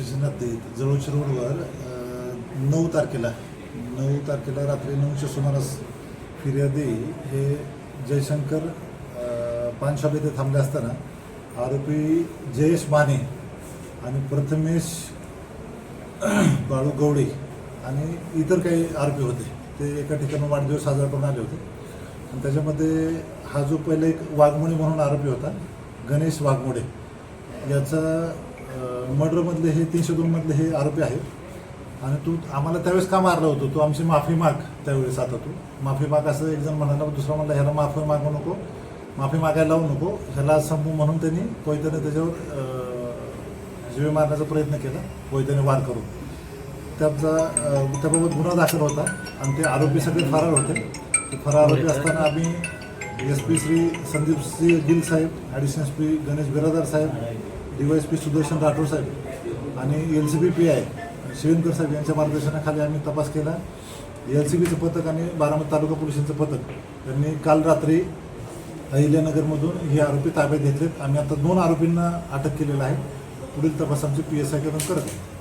Station राहते जवळच्या रोडवर नऊ तारखेला नऊ तारखेला रात्री नऊच्या सुमारास फिर्यादी हे जयशंकर अ, येथे थांबले असताना आरोपी जयेश माने आणि प्रथमेश बाळू गवडे आणि इतर काही आरोपी होते. ते एका ठिकाणी वाढदिवस साजरा करून आले होते. आणि त्याच्यामध्ये हा जो पहिले एक वाघमोडे म्हणून आरोपी होता गणेश वाघमोडे याचा मर्डरमधले हे तीनशे दोनमधले हे आरोपी आहेत. आणि तू आम्हाला त्यावेळेस का मारला होतो? तू आमची माफी माग त्यावेळेस आता तू. माफी माग असं एक जण म्हणाला दुसरा म्हणला ह्याला माफी मागू नको. माफी मागायला लावू नको. ह्याला संपू म्हणून त्यांनी कोयत्याने त्याच्यावर जीवे मारण्याचा प्रयत्न केला. कोयत्याने वार करून. त्याचा त्याबाबत गुन्हा दाखल होता आणि ते आरोपी सगळे फरार होते. ते फरार आरोपी असताना आम्ही एस पी श्री संदीप श्री गिल साहेब additional S P Ganesh Biradar साहेब एस पी सुदर्शन राठोड साहेब आणि L C B P I Shivankar साहेब यांच्या मार्गदर्शनाखाली आम्ही तपास केला. एल सी बीचं पथक आणि बारामती तालुका पोलिसांचं पथक त्यांनी काल रात्री अहिल्यानगरमधून हे आरोपी ताब्यात घेतलेत. आम्ही आता दोन आरोपींना अटक केलेलं आहे. पुढील तपास आमची पी एस आयकडून करत आहे